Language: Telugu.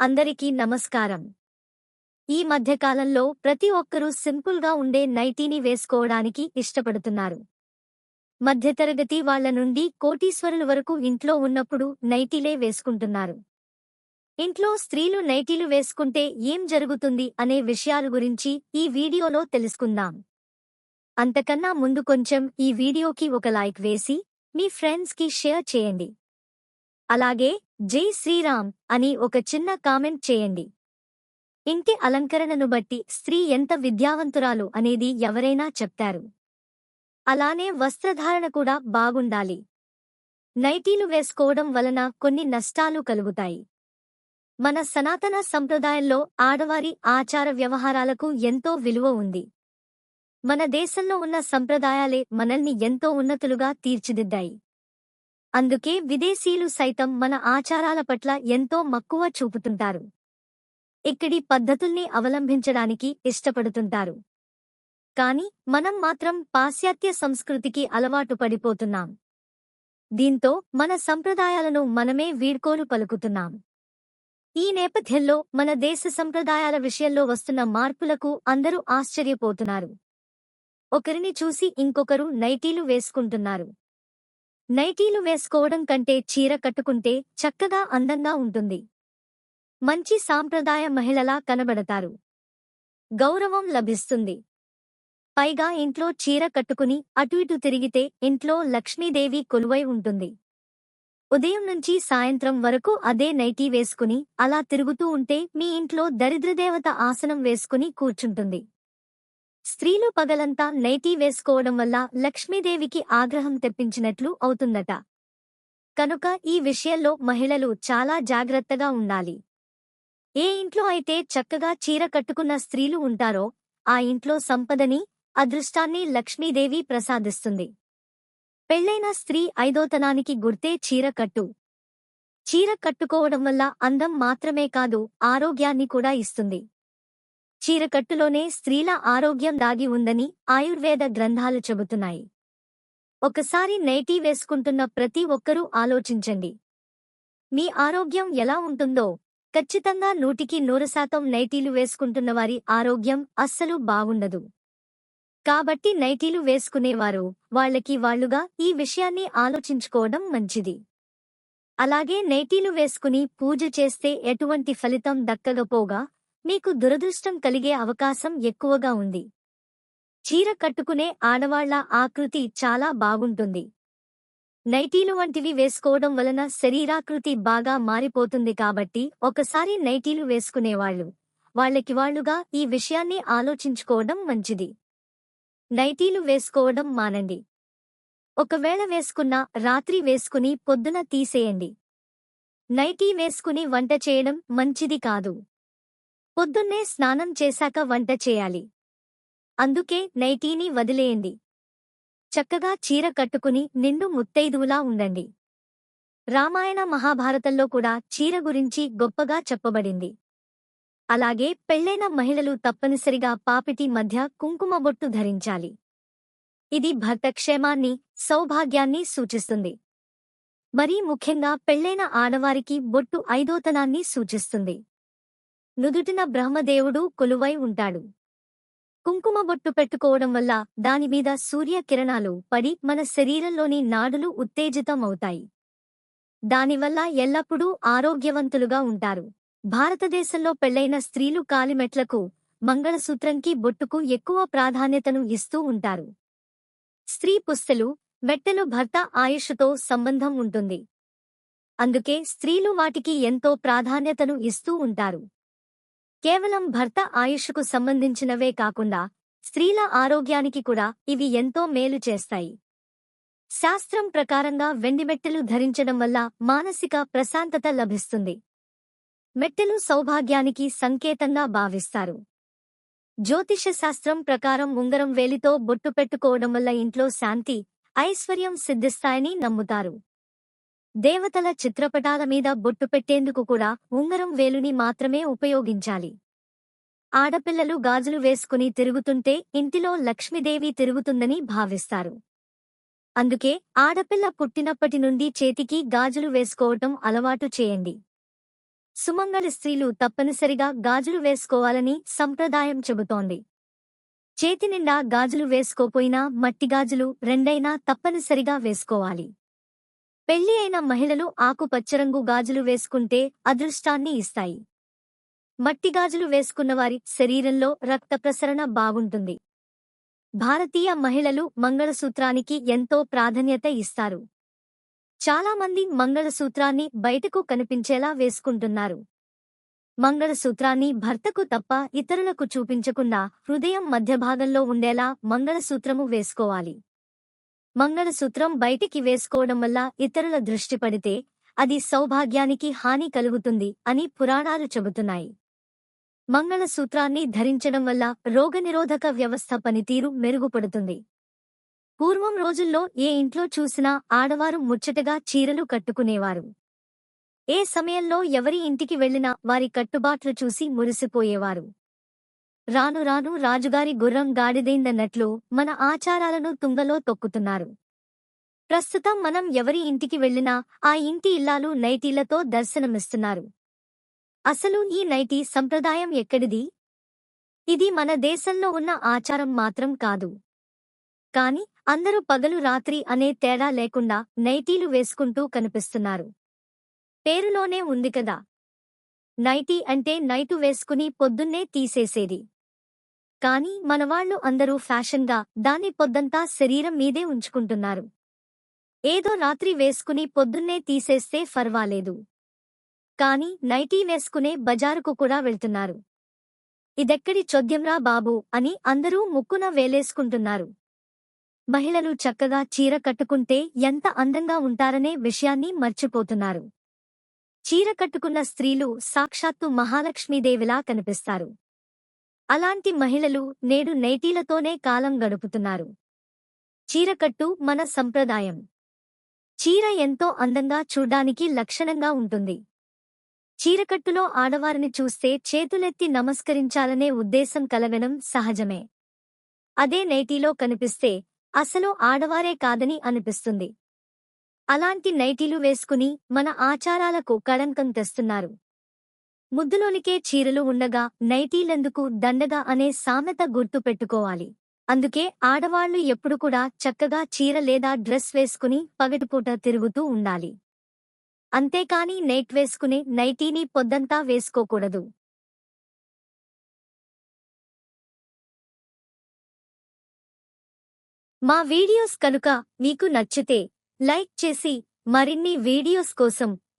అందరికీ నమస్కారం. ఈ మధ్యకాలంలో ప్రతి ఒక్కరూ సింపుల్గా ఉండే నైటీని వేసుకోవడానికి ఇష్టపడుతున్నారు. మధ్యతరగతి వాళ్ళ నుండి కోటీశ్వరుల వరకు ఇంట్లో ఉన్నప్పుడు నైటీలే వేసుకుంటున్నారు. ఇంట్లో స్త్రీలు నైటీలు వేసుకుంటే ఏం జరుగుతుంది అనే విషయాల గురించి ఈ వీడియోలో తెలుసుకుందాం. అంతకన్నా ముందు కొంచెం ఈ వీడియోకి ఒక లైక్ వేసి మీ ఫ్రెండ్స్కి షేర్ చేయండి. అలాగే జై శ్రీరామ్ అని ఒక చిన్న కామెంట్ చేయండి. ఇంటి అలంకరణను బట్టి స్త్రీ ఎంత విద్యావంతురాలు అనేది ఎవరైనా చెప్తారు. అలానే వస్త్రధారణ కూడా బాగుండాలి. నైటీలు వేసుకోవడం వలన కొన్ని నష్టాలు కలుగుతాయి. మన సనాతన సంప్రదాయంలో ఆడవారి ఆచార వ్యవహారాలకు ఎంతో విలువ ఉంది. మన దేశంలో ఉన్న సంప్రదాయాలే మనల్ని ఎంతో ఉన్నతులుగా తీర్చిదిద్దాయి. అందుకే విదేశీయులు సైతం మన ఆచారాల పట్ల ఎంతో మక్కువ చూపుతుంటారు. ఇక్కడి పద్ధతుల్ని అవలంబించడానికి ఇష్టపడుతుంటారు. కాని మనం మాత్రం పాశ్చాత్య సంస్కృతికి అలవాటు పడిపోతున్నాం. దీంతో మన సంప్రదాయాలను మనమే వీడ్కోలు పలుకుతున్నాం. ఈ నేపథ్యంలో మన దేశ సంప్రదాయాల విషయంలో వస్తున్న మార్పులకు అందరూ ఆశ్చర్యపోతున్నారు. ఒకరిని చూసి ఇంకొకరు నైటీలు వేసుకుంటున్నారు. నైటీలు వేసుకోవడం కంటే చీర కట్టుకుంటే చక్కగా అందంగా ఉంటుంది. మంచి సాంప్రదాయ మహిళలా కనబడతారు. గౌరవం లభిస్తుంది. పైగా ఇంట్లో చీర కట్టుకుని అటు ఇటు తిరిగితే ఇంట్లో లక్ష్మీదేవి కొలువై ఉంటుంది. ఉదయం నుంచి సాయంత్రం వరకు అదే నైటీ వేసుకుని అలా తిరుగుతూ ఉంటే మీ ఇంట్లో దరిద్రదేవత ఆసనం వేసుకుని కూర్చుంటుంది. స్త్రీలు పగలంతా నైటీ వేసుకోవడం వల్ల లక్ష్మీదేవికి ఆగ్రహం తెప్పించినట్లు అవుతుందట. కనుక ఈ విషయంలో మహిళలు చాలా జాగ్రత్తగా ఉండాలి. ఏ ఇంట్లో అయితే చక్కగా చీర కట్టుకున్న స్త్రీలు ఉంటారో ఆ ఇంట్లో సంపదని అదృష్టాన్ని లక్ష్మీదేవి ప్రసాదిస్తుంది. పెళ్ళైన స్త్రీ ఐదోతనానికి గుర్తే చీర కట్టు. చీర కట్టుకోవడం వల్ల అందం మాత్రమే కాదు ఆరోగ్యాన్ని కూడా ఇస్తుంది. చీరకట్టులోనే స్త్రీల ఆరోగ్యం దాగి ఉందని ఆయుర్వేద గ్రంథాలు చెబుతున్నాయి. ఒకసారి నైటీ వేసుకుంటున్న ప్రతి ఒక్కరూ ఆలోచించండి. మీ ఆరోగ్యం ఎలా ఉంటుందో. ఖచ్చితంగా నూటికి నూరు శాతం నైటీలు వేసుకుంటున్నవారి ఆరోగ్యం అస్సలు బాగుండదు. కాబట్టి నైటీలు వేసుకునేవారు వాళ్ళకి వాళ్ళుగా ఈ విషయాన్ని ఆలోచించుకోవడం మంచిది. అలాగే నైటీలు వేసుకుని పూజ చేస్తే ఎటువంటి ఫలితం దక్కకపోగా మీకు దురదృష్టం కలిగే అవకాశం ఎక్కువగా ఉంది. చీర కట్టుకునే ఆడవాళ్ళ ఆకృతి చాలా బాగుంటుంది. నైటీలు వంటివి వేసుకోవడం వలన శరీరాకృతి బాగా మారిపోతుంది కాబట్టి ఒకసారి నైటీలు వేసుకునేవాళ్ళు వాళ్ళకి వాళ్ళుగా ఈ విషయాన్ని ఆలోచించుకోవడం మంచిది. నైటీలు వేసుకోవడం మానండి. ఒకవేళ వేసుకున్నా రాత్రి వేసుకుని పొద్దున తీసేయండి. నైటీ వేసుకుని వంట చేయడం మంచిది కాదు. పొద్దున్నే స్నానం చేశాక వంట చేయాలి. అందుకే నైటీని వదిలేయండి. చక్కగా చీర కట్టుకుని నిండు ముత్తైదువులా ఉండండి. రామాయణ మహాభారతంలో కూడా చీర గురించి గొప్పగా చెప్పబడింది. అలాగే పెళ్ళైన మహిళలు తప్పనిసరిగా పాపిటి మధ్య కుంకుమ బొట్టు ధరించాలి. ఇది భర్త క్షేమాన్ని సౌభాగ్యాన్ని సూచిస్తుంది. మరీ ముఖ్యంగా పెళ్ళైన ఆడవారికి బొట్టు ఐదోతనాన్ని సూచిస్తుంది. నుదుటిన బ్రహ్మదేవుడు కొలువై ఉంటాడు. కుంకుమ బొట్టు పెట్టుకోవడం వల్ల దానిమీద సూర్యకిరణాలు పడి మన శరీరంలోని నాడులు ఉత్తేజితమవుతాయి. దానివల్ల ఎల్లప్పుడూ ఆరోగ్యవంతులుగా ఉంటారు. భారతదేశంలో పెళ్ళైన స్త్రీలు కాలిమెట్లకు మంగళసూత్రంకి బొట్టుకు ఎక్కువ ప్రాధాన్యతను ఇస్తూ ఉంటారు. స్త్రీ పుస్తలు మెట్టెలు భర్త ఆయుష్తో సంబంధం ఉంటుంది. అందుకే స్త్రీలు వాటికి ఎంతో ప్రాధాన్యతను ఇస్తూ ఉంటారు. కేవలం భర్త ఆయుష్కు సంబంధించినవే కాకుండా స్త్రీల ఆరోగ్యానికి కూడా ఇవి ఎంతో మేలు చేస్తాయి. శాస్త్రం ప్రకారంగా వెండిమెట్టెలు ధరించడం వల్ల మానసిక ప్రశాంతత లభిస్తుంది. మెట్టెలు సౌభాగ్యానికి సంకేతంగా భావిస్తారు. జ్యోతిషశాస్త్రం ప్రకారం ఉంగరం వేలితో బొట్టు పెట్టుకోవడం వల్ల ఇంట్లో శాంతి ఐశ్వర్యం సిద్ధిస్తాయని నమ్ముతారు. దేవతల చిత్రపటాల మీద బొట్టు పెట్టేందుకు కూడా ఉంగరం వేలుని మాత్రమే ఉపయోగించాలి. ఆడపిల్లలు గాజులు వేసుకుని తిరుగుతుంటే ఇంటిలో లక్ష్మీదేవి తిరుగుతుందని భావిస్తారు. అందుకే ఆడపిల్ల పుట్టినప్పటి నుండి చేతికి గాజులు వేసుకోవటం అలవాటు చేయండి. సుమంగళ స్త్రీలు తప్పనిసరిగా గాజులు వేసుకోవాలని సంప్రదాయం చెబుతోంది. చేతి నిండా గాజులు వేసుకోపోయినా మట్టి గాజులు రెండైనా తప్పనిసరిగా వేసుకోవాలి. పెళ్ళి అయిన మహిళలు ఆకుపచ్చరంగు గాజులు వేసుకుంటే అదృష్టాన్ని ఇస్తాయి. మట్టి గాజులు వేసుకున్నవారి శరీరంలో రక్త ప్రసరణ బాగుంటుంది. భారతీయ మహిళలు మంగళసూత్రానికి ఎంతో ప్రాధాన్యత ఇస్తారు. చాలామంది మంగళసూత్రాన్ని బయటకు కనిపించేలా వేసుకుంటున్నారు. మంగళసూత్రాన్ని భర్తకు తప్ప ఇతరులకు చూపించకుండా హృదయం మధ్యభాగంలో ఉండేలా మంగళసూత్రము వేసుకోవాలి. మంగళసూత్రం బయటికి వేసుకోవడం వల్ల ఇతరుల దృష్టి పడితే అది సౌభాగ్యానికి హాని కలుగుతుంది అని పురాణాలు చెబుతున్నాయి. మంగళసూత్రాన్ని ధరించడం వల్ల రోగనిరోధక వ్యవస్థ పనితీరు మెరుగుపడుతుంది. పూర్వం రోజుల్లో ఏ ఇంట్లో చూసినా ఆడవారు ముచ్చటగా చీరలు కట్టుకునేవారు. ఏ సమయంలో ఎవరి ఇంటికి వెళ్ళినా వారి కట్టుబాట్లు చూసి మురిసిపోయేవారు. రాను రాను రాజుగారి గుర్రం గాడిదైందన్నట్లు మన ఆచారాలను తుంగలో తొక్కుతున్నారు. ప్రస్తుతం మనం ఎవరి ఇంటికి వెళ్ళినా ఆ ఇంటి ఇల్లాలు నైటీలతో దర్శనమిస్తున్నారు. అసలు ఈ నైటీ సంప్రదాయం ఎక్కడిది? ఇది మన దేశంలో ఉన్న ఆచారం మాత్రం కాదు. కాని అందరూ పగలు రాత్రి అనే తేడా లేకుండా నైటీలు వేసుకుంటూ కనిపిస్తున్నారు. పేరులోనే ఉంది కదా. నైటీ అంటే నైటు వేసుకుని పొద్దున్నే తీసేసేది. కాని మనవాళ్ళు అందరూ ఫ్యాషన్గా దాన్ని పొద్దంతా శరీరం మీదే ఉంచుకుంటున్నారు. ఏదో రాత్రి వేసుకుని పొద్దున్నే తీసేస్తే ఫర్వాలేదు. కాని నైటీ వేసుకునే బజారుకు కూడా వెళ్తున్నారు. ఇదెక్కడి చొద్యంరా బాబూ అని అందరూ ముక్కున వేలేసుకుంటున్నారు. మహిళలు చక్కగా చీర కట్టుకుంటే ఎంత అందంగా ఉంటారనే విషయాన్ని మర్చిపోతున్నారు. చీర కట్టుకున్న స్త్రీలు సాక్షాత్తు మహాలక్ష్మీదేవిలా కనిపిస్తారు. అలాంటి మహిళలు నేడు నైటీలతోనే కాలం గడుపుతున్నారు. చీరకట్టు మన సంప్రదాయం. చీర ఎంతో అందంగా చూడ్డానికి లక్షణంగా ఉంటుంది. చీరకట్టులో ఆడవారిని చూస్తే చేతులెత్తి నమస్కరించాలనే ఉద్దేశం కలగడం సహజమే. అదే నైటీలో కనిపిస్తే అసలు ఆడవారే కాదని అనిపిస్తుంది. అలాంటి నైటీలు వేసుకుని మన ఆచారాలకు కళంకం తెస్తున్నారు. ముద్దులోనికే చీరలు ఉండగా నైటీలెందుకు దండగా అనే సామెత గుర్తు పెట్టుకోవాలి. అందుకే ఆడవాళ్ళు ఎప్పుడు కూడా చక్కగా చీర లేదా డ్రెస్ వేసుకుని పగటిపూట తిరుగుతూ ఉండాలి. అంతేకాని నైట్ వేసుకునే నైటీని పొద్దంతా వేసుకోకూడదు. మా వీడియోస్ కనుక మీకు నచ్చితే లైక్ చేసి మరిన్ని వీడియోస్ కోసం